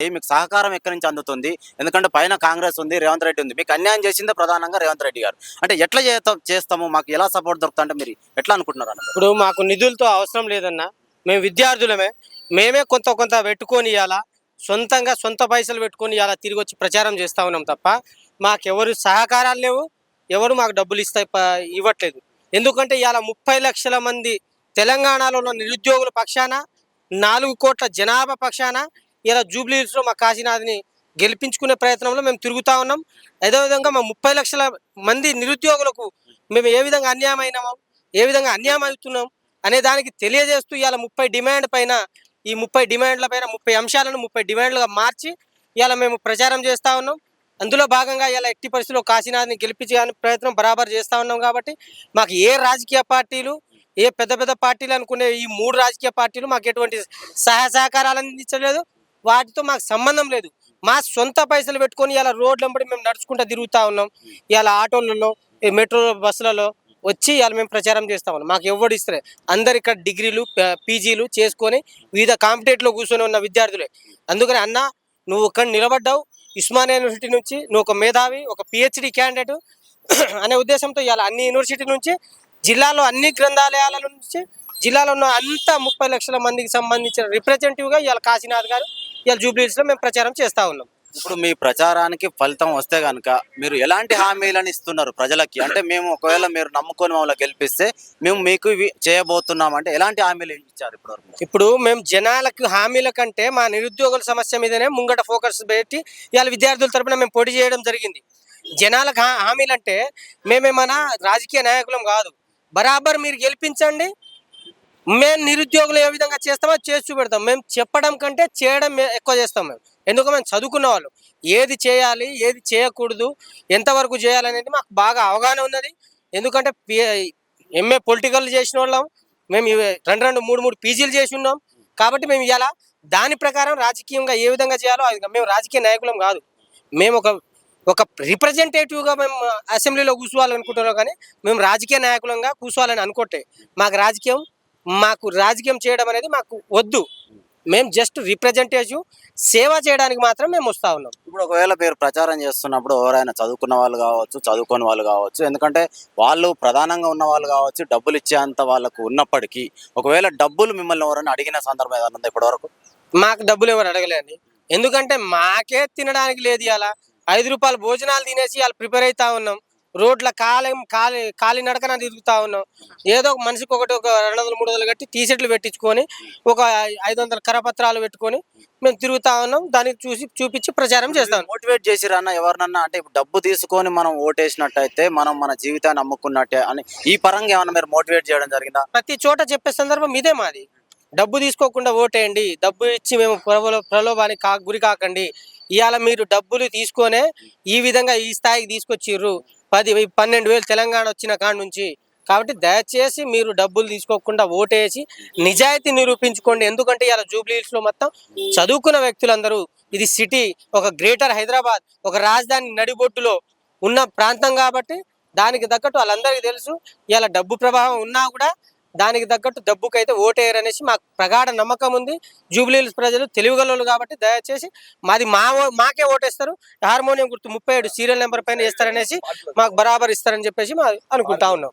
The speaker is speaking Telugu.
మీకు సహకారం ఎక్కడి నుంచి అందుతుంది? ఎందుకంటే పైన కాంగ్రెస్ ఉంది రేవంత్ రెడ్డి ఉంది. మీకు అన్యాయం చేసిందే ప్రధానంగా రేవంత్ రెడ్డి గారు. అంటే ఎట్లా చేస్తాం చేస్తాము? మాకు ఎలా సపోర్ట్ దొరుకుతుందంటే మీరు ఎట్లా అనుకుంటున్నారు అన్న? ఇప్పుడు మాకు నిధులతో అవసరం లేదన్న మేము విద్యార్థులమే. మేమే కొంత కొంత పెట్టుకొని ఇవ్వాలా సొంతంగా సొంత పైసలు పెట్టుకొని ఇవ్వాలా తిరిగి వచ్చి ప్రచారం చేస్తా ఉన్నాం తప్ప మాకెవరు సహకారాలు లేవు ఎవరు మాకు డబ్బులు ఇస్తా ఇవ్వట్లేదు. ఎందుకంటే ఇవాళ ముప్పై లక్షల మంది తెలంగాణలో ఉన్న నిరుద్యోగుల పక్షాన నాలుగు కోట్ల జనాభా పక్షాన ఇలా జూబ్లీహిల్స్లో మా కాశీనాథ్ని గెలిపించుకునే ప్రయత్నంలో మేము తిరుగుతూ ఉన్నాం. అదేవిధంగా మా ముప్పై లక్షల మంది నిరుద్యోగులకు మేము ఏ విధంగా అన్యాయం అయినామో ఏ విధంగా అన్యాయం అవుతున్నాం అనే దానికి తెలియజేస్తూ ఇవాళ ముప్పై డిమాండ్ పైన ఈ ముప్పై డిమాండ్ల పైన ముప్పై అంశాలను ముప్పై డిమాండ్లుగా మార్చి ఇవాళ మేము ప్రచారం చేస్తా ఉన్నాం. అందులో భాగంగా ఇలా ఎట్టి పరిస్థితుల్లో కాశీనాథ్ని గెలిపించే ప్రయత్నం బరాబర్ చేస్తూ ఉన్నాం కాబట్టి మాకు ఏ రాజకీయ పార్టీలు ఏ పెద్ద పెద్ద పార్టీలు అనుకునే ఈ మూడు రాజకీయ పార్టీలు మాకు ఎటువంటి సహాయ సహకారాలు అందించలేదు. వాటితో మాకు సంబంధం లేదు. మా సొంత పైసలు పెట్టుకొని ఇలా రోడ్లంబడి మేము నడుచుకుంటూ తిరుగుతూ ఉన్నాం. ఇలా ఆటోలలో ఈ మెట్రో బస్సులలో వచ్చి ఇవాళ మేము ప్రచారం చేస్తా ఉన్నాం. మాకు ఎవరు ఇస్తలే. అందరు ఇక్కడ డిగ్రీలు పీజీలు చేసుకొని వివిధ కాంపిటేట్లో కూర్చొని ఉన్న విద్యార్థులే. అందుకని అన్న నువ్వు ఇక్కడ నిలబడ్డావు. ఉస్మానియా యూనివర్సిటీ నుంచి నువ్వు ఒక మేధావి ఒక పిహెచ్డి క్యాండిడేట్ అనే ఉద్దేశంతో ఇవాళ అన్ని యూనివర్సిటీ నుంచి జిల్లాలో అన్ని గ్రంథాలయాల నుంచి జిల్లాలో ఉన్న అంత ముప్పై లక్షల మందికి సంబంధించిన రిప్రజెంటేటివ్గా ఇవాళ కాశీనాథ్ గారు ఇవాళ జూబ్లీహిల్స్లో మేము ప్రచారం చేస్తా ఉన్నాం. ఇప్పుడు మీ ప్రచారానికి ఫలితం వస్తే కనుక మీరు ఎలాంటి హామీలను ఇస్తున్నారు ప్రజలకి? అంటే మేము ఒకవేళ మీరు నమ్ముకొని మమ్మల్ని గెలిపిస్తే మేము మీకు ఇవి చేయబోతున్నాం అంటే ఎలాంటి హామీలు ఇచ్చారు ఇప్పటివరకు? ఇప్పుడు మేము జనాలకు హామీల కంటే మా నిరుద్యోగుల సమస్య మీదనే ముంగట ఫోకస్ పెట్టి ఇవాళ విద్యార్థుల తరపున మేము పోటీ చేయడం జరిగింది. జనాలకు హా- హామీలు అంటే మేమేమన్నా రాజకీయ నాయకులం కాదు. బరాబర్ మీరు గెలిపించండి మేము నిరుద్యోగులు ఏ విధంగా చేస్తామో చేసి చూపెడతాం. మేము చెప్పడం కంటే చేయడం ఎక్కువ చేస్తాం మేము. ఎందుకు మేము చదువుకున్న వాళ్ళు. ఏది చేయాలి ఏది చేయకూడదు ఎంతవరకు చేయాలనేది మాకు బాగా అవగాహన ఉన్నది. ఎందుకంటే ఎంఏ పొలిటికల్ చేసిన వాళ్ళం. మేము ఇవి రెండు రెండు మూడు మూడు పీజీలు చేసి ఉన్నాం. కాబట్టి మేము ఇవాళ దాని ప్రకారం రాజకీయంగా ఏ విధంగా చేయాలో అది మేము రాజకీయ నాయకులం కాదు. మేము ఒక ఒక రిప్రజెంటేటివ్గా మేము అసెంబ్లీలో కూర్చోవాలనుకుంటున్నాం కానీ మేము రాజకీయ నాయకులంగా కూర్చోవాలని అనుకోటే మాకు రాజకీయం మాకు రాజకీయం చేయడం అనేది మాకు వద్దు. మేము జస్ట్ రిప్రజెంటేటివ్ సేవ చేయడానికి మాత్రం మేము వస్తూ ఉన్నాం. ఇప్పుడు ఒకవేళ మీరు ప్రచారం చేస్తున్నప్పుడు ఎవరైనా చదువుకున్న వాళ్ళు కావచ్చు చదువుకోని వాళ్ళు కావచ్చు ఎందుకంటే వాళ్ళు ప్రధానంగా ఉన్న వాళ్ళు కావచ్చు డబ్బులు ఇచ్చేంత వాళ్ళకు ఉన్నప్పటికీ ఒకవేళ డబ్బులు మిమ్మల్ని ఎవరైనా అడిగిన సందర్భం ఏదైనా ఉందా ఇప్పటివరకు? మాకు డబ్బులు ఎవరు అడగలేండి ఎందుకంటే మాకే తినడానికి లేదు ఇలా ఐదు రూపాయల భోజనాలు తినేసి వాళ్ళు ప్రిపేర్ అవుతా ఉన్నాం. రోడ్ల కాలి కాలి కాలి నడకన తిరుగుతా ఉన్నాం. ఏదో ఒక మనిషికి ఒకటి ఒక రెండు వందలు మూడు వందలు కట్టి టీ షర్ట్లు పెట్టించుకొని ఒక ఐదు వందల కరపత్రాలు పెట్టుకొని మేము తిరుగుతా ఉన్నాం. దానికి చూసి చూపించి ప్రచారం చేస్తాం. మోటివేట్ చేసిరన్న ఎవరినన్నా? అంటే ఇప్పుడు డబ్బు తీసుకొని మనం ఓటేసినట్టయితే మనం మన జీవితాన్ని అమ్ముకున్నట్టే అని ఈ పరంగా ఏమైనా మీరు మోటివేట్ చేయడం జరిగిందా? ప్రతి చోట చెప్పే సందర్భం ఇదే మాది. డబ్బు తీసుకోకుండా ఓటేయండి. డబ్బు ఇచ్చి మేము ప్రలో ప్రలోభానికి కా గురి కాకండి. ఇవాళ మీరు డబ్బులు తీసుకొనే ఈ విధంగా ఈ స్థాయికి తీసుకొచ్చిర్రు. పది పన్నెండు వేలు తెలంగాణ వచ్చిన కాడ నుంచి. కాబట్టి దయచేసి మీరు డబ్బులు తీసుకోకుండా ఓటేసి నిజాయితీ నిరూపించుకోండి. ఎందుకంటే ఇలా జూబ్లీహిల్స్లో మొత్తం చదువుకున్న వ్యక్తులందరూ ఇది సిటీ ఒక గ్రేటర్ హైదరాబాద్ ఒక రాజధాని నడిబొట్టులో ఉన్న ప్రాంతం కాబట్టి దానికి తగ్గట్టు వాళ్ళందరికీ తెలుసు. ఇలా డబ్బు ప్రభావం ఉన్నా కూడా దానికి తగ్గట్టు డబ్బుకైతే ఓటేయరు అనేసి మాకు ప్రగాఢ నమ్మకం ఉంది. జూబ్లీహిల్స్ ప్రజలు తెలివిగలలు కాబట్టి దయచేసి మాది మా మాకే ఓటేస్తారు. హార్మోనియం గుర్తు ముప్పై ఏడు సీరియల్ నెంబర్ పైన వేస్తారనేసి మాకు బరాబర్ ఇస్తారని చెప్పేసి మా అనుకుంటా ఉన్నాం.